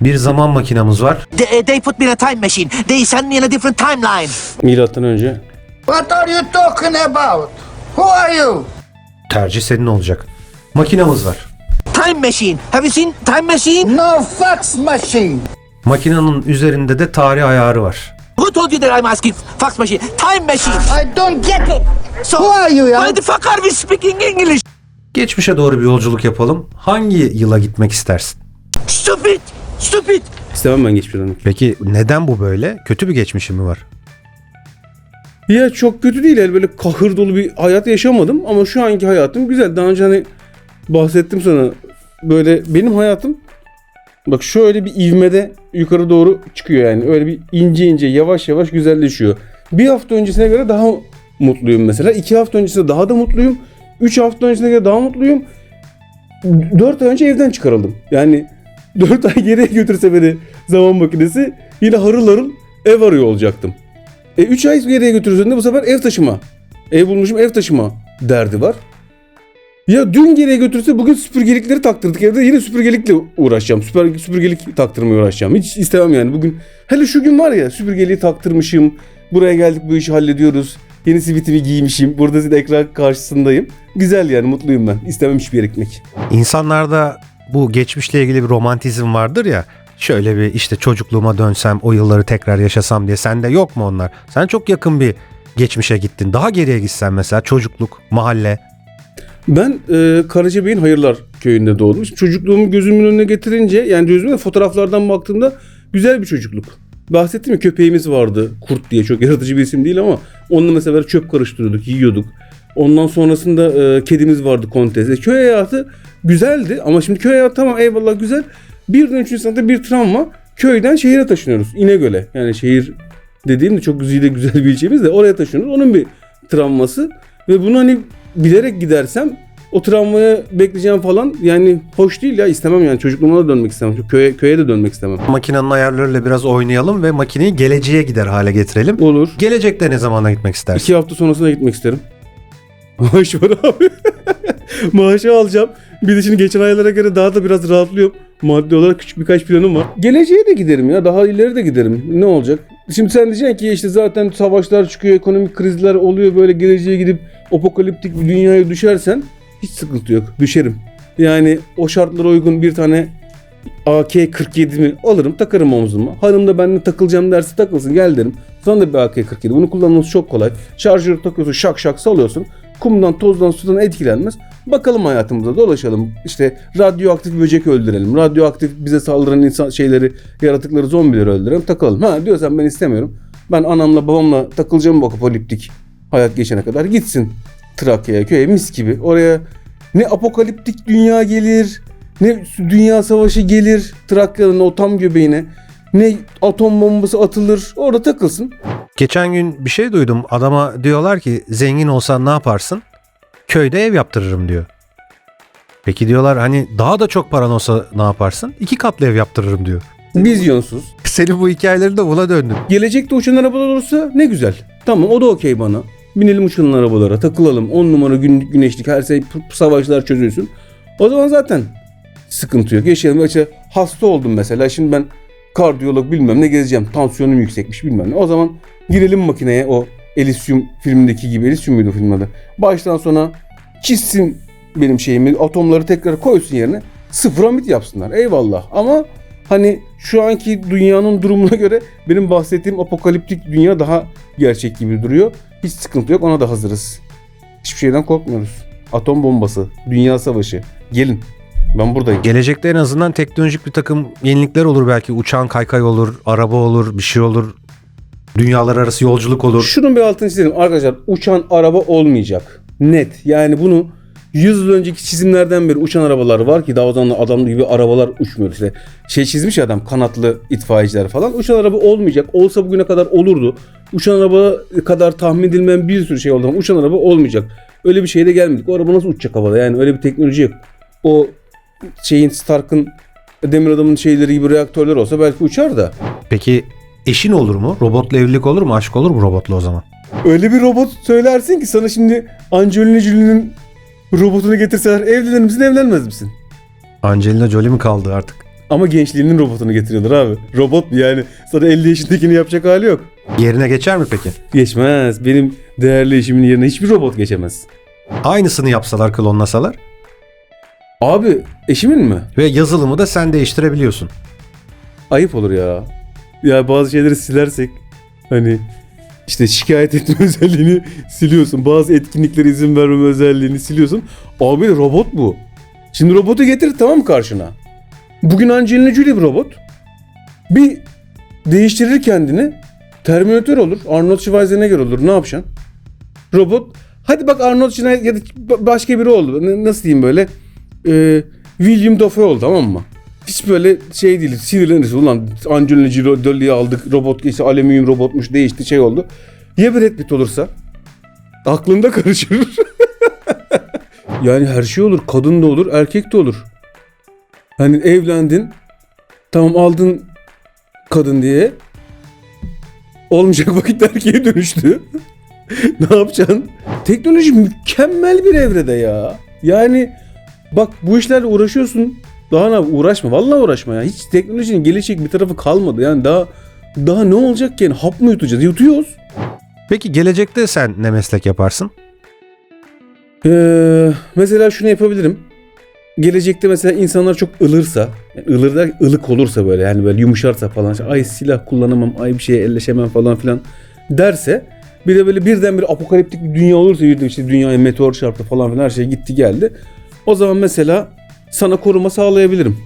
Bir zaman makinamız var. They, they put me in a time machine. They send me in a different timeline. Milattan önce. What are you talking about? Who are you? Tercih senin olacak. Makinamız var. Time machine. Have you seen time machine? No fax machine. Makinanın üzerinde de tarih ayarı var. Who told you that I'm asking fax machine? Time machine. I don't get it. So Who are you, ya? why the fuck are we speaking English? Geçmişe doğru bir yolculuk yapalım. Hangi yıla gitmek istersin? Stupid. Stupid. İstemem ben geçmiş dönmek. Peki neden bu böyle? Kötü bir geçmişi mi var? Ya çok kötü değil yani böyle kahır dolu bir hayat yaşamadım ama şu anki hayatım güzel. Daha önce hani bahsettim sana böyle benim hayatım bak şöyle bir ivmede yukarı doğru çıkıyor yani. Öyle bir ince ince yavaş yavaş güzelleşiyor. Bir hafta öncesine göre daha mutluyum mesela. iki hafta öncesinde daha da mutluyum. Üç hafta öncesine göre daha mutluyum. Dört ay önce evden çıkarıldım. Yani dört ay geriye götürse beni zaman makinesi yine harıl harıl ev arıyor olacaktım. E 3 ay geriye götürürsen de bu sefer ev taşıma. Ev bulmuşum ev taşıma derdi var. Ya dün geriye götürse bugün süpürgelikleri taktırdık evde yine süpürgelikle uğraşacağım. Süper, süpürgelik taktırmaya uğraşacağım. Hiç istemem yani bugün. Hele şu gün var ya süpürgeliği taktırmışım. Buraya geldik bu işi hallediyoruz. Yeni sivitimi giymişim. Burada sizin ekran karşısındayım. Güzel yani mutluyum ben. İstemem hiçbir yere gitmek. İnsanlarda bu geçmişle ilgili bir romantizm vardır ya. Şöyle bir işte çocukluğuma dönsem, o yılları tekrar yaşasam diye. Sende yok mu onlar? Sen çok yakın bir geçmişe gittin. Daha geriye gitsen mesela çocukluk, mahalle. Ben e, Karacabey'in Hayırlar köyünde doğdum. Çocukluğumu gözümün önüne getirince yani gözüme fotoğraflardan baktığımda güzel bir çocukluk. Bahsettim ya köpeğimiz vardı kurt diye çok yaratıcı bir isim değil ama onunla mesela çöp karıştırıyorduk yiyorduk. Ondan sonrasında e, kedimiz vardı kontes. E, köy hayatı güzeldi ama şimdi köy hayatı tamam eyvallah güzel. Birden üçüncü sınıfta bir travma köyden şehire taşınıyoruz İnegöl'e. Yani şehir dediğim de çok güzel, güzel bir ilçemiz de oraya taşınıyoruz. Onun bir travması ve bunu hani bilerek gidersem o travmaya bekleyeceğim falan yani hoş değil ya istemem yani çocukluğuma da dönmek istemem. Köye, köye de dönmek istemem. Makinenin ayarlarıyla biraz oynayalım ve makineyi geleceğe gider hale getirelim. Olur. Gelecekte ne zamana gitmek istersin? İki hafta sonrasına gitmek isterim. Maaş var abi. Maaşı alacağım. Bir de şimdi geçen aylara göre daha da biraz rahatlıyorum. Maddi olarak küçük birkaç planım var. Geleceğe de giderim ya. Daha ileri de giderim. Ne olacak? Şimdi sen diyeceksin ki işte zaten savaşlar çıkıyor, ekonomik krizler oluyor. Böyle geleceğe gidip apokaliptik bir dünyaya düşersen hiç sıkıntı yok. Düşerim. Yani o şartlara uygun bir tane AK-47'mi alırım takarım omzuma. Hanım da benimle takılacağım derse takılsın gel derim. Sana da bir AK-47. Bunu kullanması çok kolay. Şarjörü takıyorsun şak şak salıyorsun. Kumdan tozdan sudan etkilenmez. Bakalım hayatımıza dolaşalım. İşte radyoaktif böcek öldürelim. Radyoaktif bize saldıran insan şeyleri, yaratıkları, zombileri öldürelim. Takalım. Ha diyorsan ben istemiyorum. Ben anamla babamla takılacağım bu apokaliptik hayat geçene kadar. Gitsin Trakya'ya, köye mis gibi. Oraya ne apokaliptik dünya gelir, ne dünya savaşı gelir Trakya'nın o tam göbeğine. Ne atom bombası atılır. Orada takılsın. Geçen gün bir şey duydum. Adama diyorlar ki zengin olsan ne yaparsın? Köyde ev yaptırırım diyor. Peki diyorlar hani daha da çok paran olsa ne yaparsın? İki katlı ev yaptırırım diyor. Vizyonsuz. Senin bu hikayeleri de buna döndüm. Gelecekte uçan arabalar olursa ne güzel. Tamam o da okey bana. Binelim uçan arabalara takılalım. 10 numara gün, güneşlik her şey savaşlar çözülsün. O zaman zaten sıkıntı yok. Yaşayalım. Hasta oldum mesela. Şimdi ben kardiyolog bilmem ne gezeceğim. Tansiyonum yüksekmiş bilmem ne. O zaman girelim makineye o Elysium filmindeki gibi. Elysium muydu o filmin adı? Baştan sona çizsin benim şeyimi. Atomları tekrar koysun yerine. Sıfıra mit yapsınlar. Eyvallah. Ama hani şu anki dünyanın durumuna göre benim bahsettiğim apokaliptik dünya daha gerçek gibi duruyor. Hiç sıkıntı yok. Ona da hazırız. Hiçbir şeyden korkmuyoruz. Atom bombası, dünya savaşı. Gelin. Ben buradayım. Gelecekte en azından teknolojik bir takım yenilikler olur belki. Uçan kaykay olur, araba olur, bir şey olur. Dünyalar arası yolculuk olur. Şunun bir altını çizelim. Arkadaşlar uçan araba olmayacak. Net. Yani bunu 100 yıl önceki çizimlerden beri uçan arabalar var ki daha o zaman adam gibi arabalar uçmuyor işte. Şey çizmiş ya adam kanatlı itfaiyeciler falan. Uçan araba olmayacak. Olsa bugüne kadar olurdu. Uçan araba kadar tahmin edilmeyen bir sürü şey oldu ama uçan araba olmayacak. Öyle bir şeye de gelmedik. O araba nasıl uçacak havada? Yani öyle bir teknoloji yok. O şeyin Stark'ın demir adamın şeyleri gibi reaktörler olsa belki uçar da. Peki eşin olur mu? Robotla evlilik olur mu? Aşk olur mu robotla o zaman? Öyle bir robot söylersin ki sana şimdi Angelina Jolie'nin robotunu getirseler evlenir misin evlenmez misin? Angelina Jolie mi kaldı artık? Ama gençliğinin robotunu getiriyorlar abi. Robot yani? Sana 50 yaşındakini yapacak hali yok. Yerine geçer mi peki? Geçmez. Benim değerli eşimin yerine hiçbir robot geçemez. Aynısını yapsalar klonlasalar Abi eşimin mi? ve yazılımı da sen değiştirebiliyorsun. Ayıp olur ya. Ya bazı şeyleri silersek hani işte şikayet etme özelliğini siliyorsun. Bazı etkinliklere izin vermeme özelliğini siliyorsun. Abi robot bu. Şimdi robotu getir tamam karşına? Bugün Angelina Jolie bir robot. Bir değiştirir kendini. Terminator olur. Arnold Schwarzenegger olur. Ne yapacaksın? Robot. Hadi bak Arnold Schwarzenegger ya da başka biri oldu. Nasıl diyeyim böyle? Ee, William Dafoe oldu tamam mı? Hiç böyle şey değil sinirlenirsin. Ulan Angelina Jolie'yi aldık. Robot işte alüminyum robotmuş değişti şey oldu. Ya Brad Pitt olursa? Aklında karışır. yani her şey olur. Kadın da olur, erkek de olur. Hani evlendin. Tamam aldın kadın diye. Olmayacak vakit erkeğe dönüştü. ne yapacaksın? Teknoloji mükemmel bir evrede ya. Yani bak bu işlerle uğraşıyorsun. Daha ne uğraşma. Vallahi uğraşma ya. Hiç teknolojinin gelişecek bir tarafı kalmadı. Yani daha daha ne olacak ki? Yani hap mı yutacağız? Yutuyoruz. Peki gelecekte sen ne meslek yaparsın? Ee, mesela şunu yapabilirim. Gelecekte mesela insanlar çok ılırsa, yani ılır der, ılık olursa böyle yani böyle yumuşarsa falan, işte, ay silah kullanamam, ay bir şeye elleşemem falan filan derse bir de böyle birden bir apokaliptik bir dünya olursa işte dünyaya meteor çarptı falan filan her şey gitti geldi. O zaman mesela sana koruma sağlayabilirim.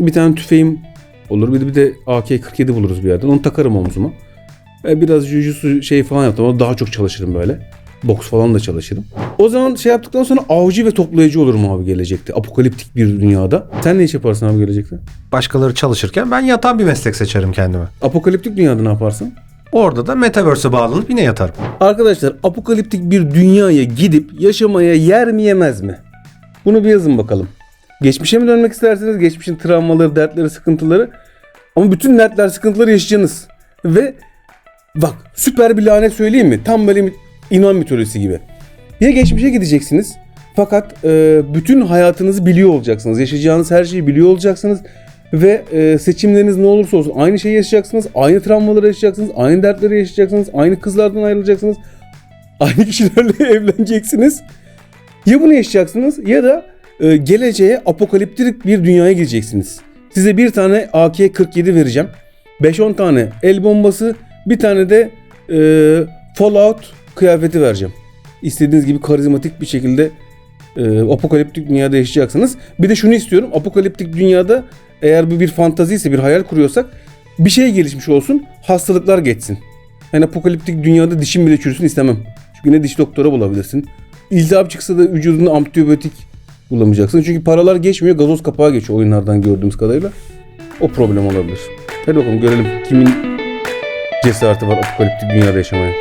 Bir tane tüfeğim olur bir de, bir de AK-47 buluruz bir yerden onu takarım omzuma. E, biraz jujutsu şey falan yaptım ama daha çok çalışırım böyle. Boks falan da çalışırım. O zaman şey yaptıktan sonra avcı ve toplayıcı olurum abi gelecekte. Apokaliptik bir dünyada. Sen ne iş yaparsın abi gelecekte? Başkaları çalışırken ben yatan bir meslek seçerim kendime. Apokaliptik dünyada ne yaparsın? Orada da Metaverse'e bağlanıp yine yatarım. Arkadaşlar apokaliptik bir dünyaya gidip yaşamaya yer mi yemez mi? Bunu bir yazın bakalım. Geçmişe mi dönmek isterseniz geçmişin travmaları, dertleri, sıkıntıları ama bütün dertler, sıkıntıları yaşayacaksınız. Ve bak süper bir lanet söyleyeyim mi? Tam böyle inan mitolojisi gibi. Ya geçmişe gideceksiniz fakat e, bütün hayatınızı biliyor olacaksınız. Yaşayacağınız her şeyi biliyor olacaksınız. Ve e, seçimleriniz ne olursa olsun aynı şeyi yaşayacaksınız. Aynı travmaları yaşayacaksınız. Aynı dertleri yaşayacaksınız. Aynı kızlardan ayrılacaksınız. Aynı kişilerle evleneceksiniz. Ya bunu yaşayacaksınız ya da e, geleceğe apokaliptik bir dünyaya gireceksiniz. Size bir tane AK-47 vereceğim. 5-10 tane el bombası, bir tane de e, Fallout kıyafeti vereceğim. İstediğiniz gibi karizmatik bir şekilde e, apokaliptik dünyada yaşayacaksınız. Bir de şunu istiyorum. Apokaliptik dünyada eğer bu bir fantazi ise bir hayal kuruyorsak bir şey gelişmiş olsun. Hastalıklar geçsin. Yani apokaliptik dünyada dişim bile çürüsün istemem. Çünkü ne diş doktora bulabilirsin. İltihap çıksa da vücudunda antibiyotik bulamayacaksın. Çünkü paralar geçmiyor. Gazoz kapağı geçiyor oyunlardan gördüğümüz kadarıyla. O problem olabilir. Hadi bakalım görelim kimin cesareti var apokaliptik dünyada yaşamaya.